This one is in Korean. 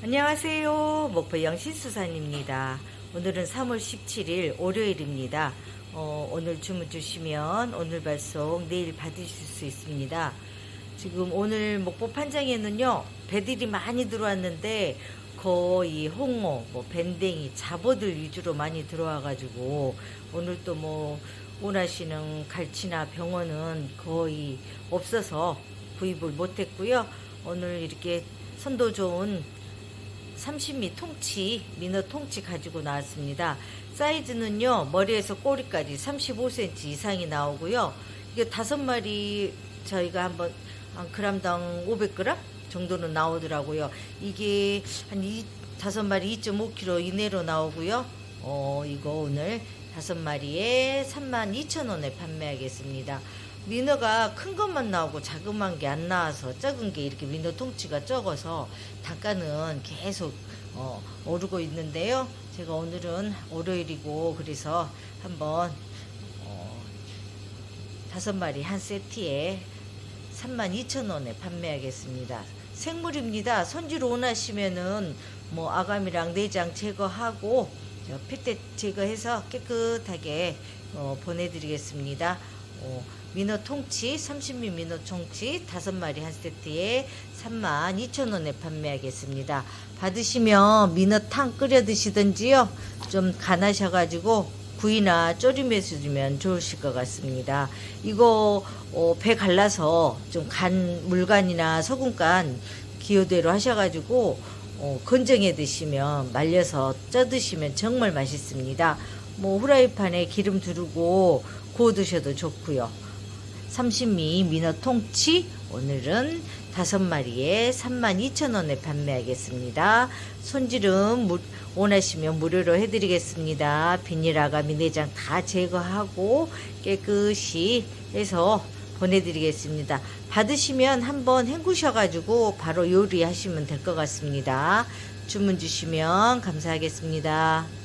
안녕하세요. 목포 영신수산입니다. 오늘은 3월 17일 월요일입니다. 어, 오늘 주문 주시면 오늘 발송 내일 받으실 수 있습니다. 지금 오늘 목포 판장에는요 배들이 많이 들어왔는데 거의 홍어, 뭐 밴댕이, 잡어들 위주로 많이 들어와가지고 오늘 또 뭐 원하시는 갈치나 병어는 거의 없어서 구입을 못했고요. 오늘 이렇게 선도 좋은 30미 통치, 민어 통치 가지고 나왔습니다. 사이즈는요, 머리에서 꼬리까지 35cm 이상이 나오고요. 이게 다섯 마리 저희가 한번 한 그람당 500g 정도는 나오더라고요. 이게 한 이, 다섯 마리 2.5kg 이내로 나오고요. 어, 이거 오늘 다섯 마리에 32,000원에 판매하겠습니다. 민어가 큰 것만 나오고 자그만 게 안 나와서 적은 게 이렇게 민어 통치가 적어서 단가는 계속 어, 오르고 있는데요. 제가 오늘은 월요일이고 그래서 한번 어, 다섯 마리 한 세트에 32,000원에 판매하겠습니다. 생물입니다. 손질 원하시면은 뭐 아감이랑 내장 제거하고 저 핏대 제거해서 깨끗하게 어, 보내드리겠습니다. 어, 민어 통치 30미 민어 통치 5마리 한 세트에 32,000원에 판매하겠습니다. 받으시면 민어탕 끓여 드시든지요. 좀 간하셔 가지고 구이나 조림해서 주면 좋으실 것 같습니다. 이거 어, 배 갈라서 좀 간 물간이나 소금간 기호대로 하셔가지고 어, 건정해 드시면 말려서 쪄 드시면 정말 맛있습니다. 뭐 후라이팬에 기름 두르고 구워 드셔도 좋고요. 30미 민어 통치 오늘은 다섯 마리에 32,000원에 판매하겠습니다. 손질은 무, 원하시면 무료로 해드리겠습니다. 비닐 아가미 내장 다 제거하고 깨끗이 해서 보내드리겠습니다. 받으시면 한번 헹구셔가지고 바로 요리하시면 될 것 같습니다. 주문 주시면 감사하겠습니다.